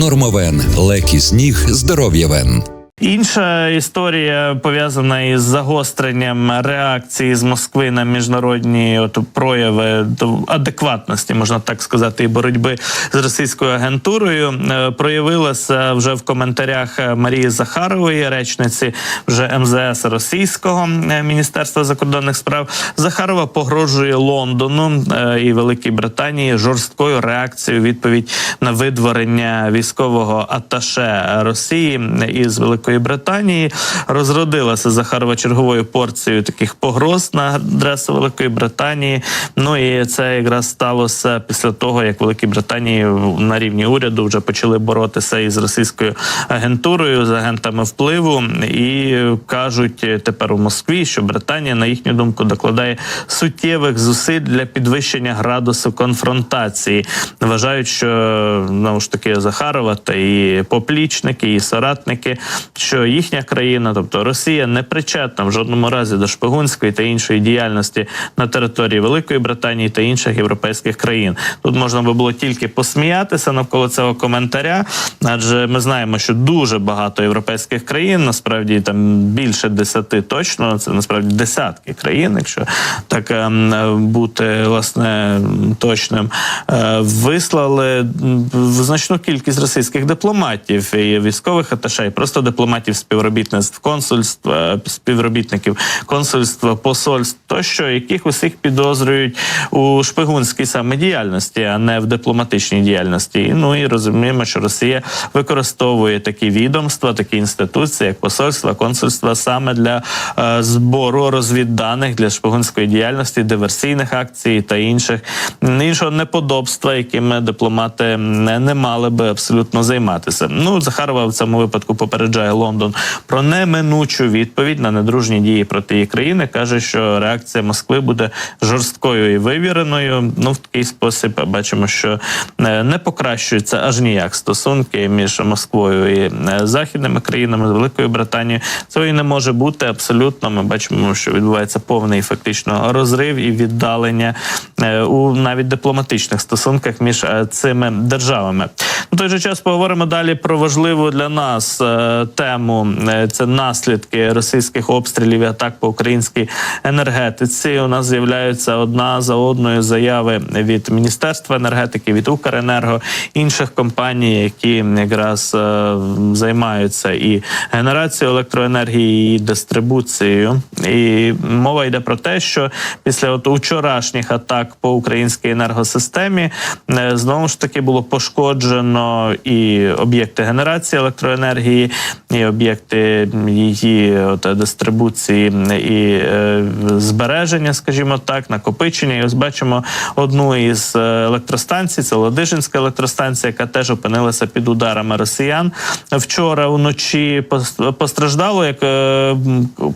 Нормовен. Лекі сніг. Здоров'я вен. Інша історія пов'язана із загостренням реакції з Москви на міжнародні от прояви адекватності, можна так сказати, і боротьби з російською агентурою. Е, Проявилася вже в коментарях Марії Захарової, речниці вже МЗС Російського е, Міністерства закордонних справ. Захарова погрожує Лондону е, і Великій Британії жорсткою реакцією відповідь на видворення військового аташе Росії із Великої Британії. Розродилася Захарова черговою порцією таких погроз на адресу Великої Британії. Ну і це якраз сталося після того, як Великій Британії на рівні уряду вже почали боротися із російською агентурою з агентами впливу, і кажуть тепер у Москві, що Британія, на їхню думку, докладає суттєвих зусиль для підвищення градусу конфронтації. Вважають, що знову ж таки Захарова та і поплічники, і соратники, що їхня країна, тобто Росія, не причетна в жодному разі до шпигунської та іншої діяльності на території Великої Британії та інших європейських країн. Тут можна би було тільки посміятися навколо цього коментаря, адже ми знаємо, що дуже багато європейських країн, насправді там більше десяти точно, це насправді десятки країн, якщо так ем, бути власне точним, е, вислали значну кількість російських дипломатів і військових аташе, і просто дипломатів співробітництв, консульств, співробітників консульства, посольств, тощо яких усіх підозрюють у шпигунській саме діяльності, а не в дипломатичній діяльності. Ну і розуміємо, що Росія використовує такі відомства, такі інституції, як посольства, консульства, саме для е, збору розвідданих для шпигунської діяльності, диверсійних акцій та інших іншого неподобства, якими дипломати не, не мали би абсолютно займатися. Ну Захарова в цьому випадку попереджає Лондон про неминучу відповідь на недружні дії проти її країни. каже, що реакція Москви буде жорсткою і вивіреною. Ну в такий спосіб бачимо, що е, не покращуються аж ніяк стосунки між Москвою і е, західними країнами з Великою Британією. Цього і не може бути абсолютно. Ми бачимо, що відбувається повний фактично розрив і віддалення е, у навіть дипломатичних стосунках між цими державами. У той же час поговоримо далі про важливу для нас е, тему. Е, Це наслідки російських обстрілів і атак по українській енергетиці. У нас з'являються одна за одною заяви від міністерства енергетики, від Укренерго інших компаній, які якраз е, займаються і генерацією електроенергії, і дистрибуцією. І мова йде про те, що після от учорашніх атак по українській енергосистемі е, знову ж таки було пошкоджено і об'єкти генерації електроенергії, і об'єкти її от, дистрибуції і е, збереження, скажімо так, накопичення. І ось бачимо одну із е, електростанцій, це Ладижинська електростанція, яка теж опинилася під ударами росіян. Вчора вночі пос- постраждало, як е,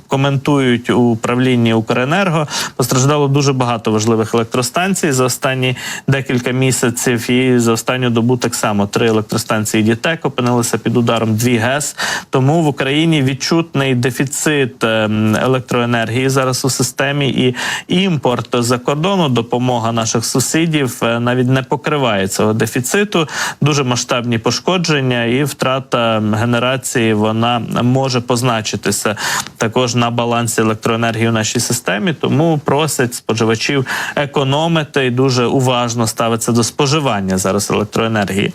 коментують у управлінні Укренерго, постраждало дуже багато важливих електростанцій за останні декілька місяців. І за останню добу так само три електростанції ДІТЕК опинилися під ударом дві ГЕС. Тому в Україні відчутний дефіцит ем, електроенергії зараз у системі, і імпорт за кордону, допомога наших сусідів е, навіть не покриває цього дефіциту. Дуже масштабні пошкодження і втрата генерації вона може позначитися також на балансі електроенергії в нашій системі. Тому просять споживачів економити і дуже уважно ставитися до споживання зараз електроенергії.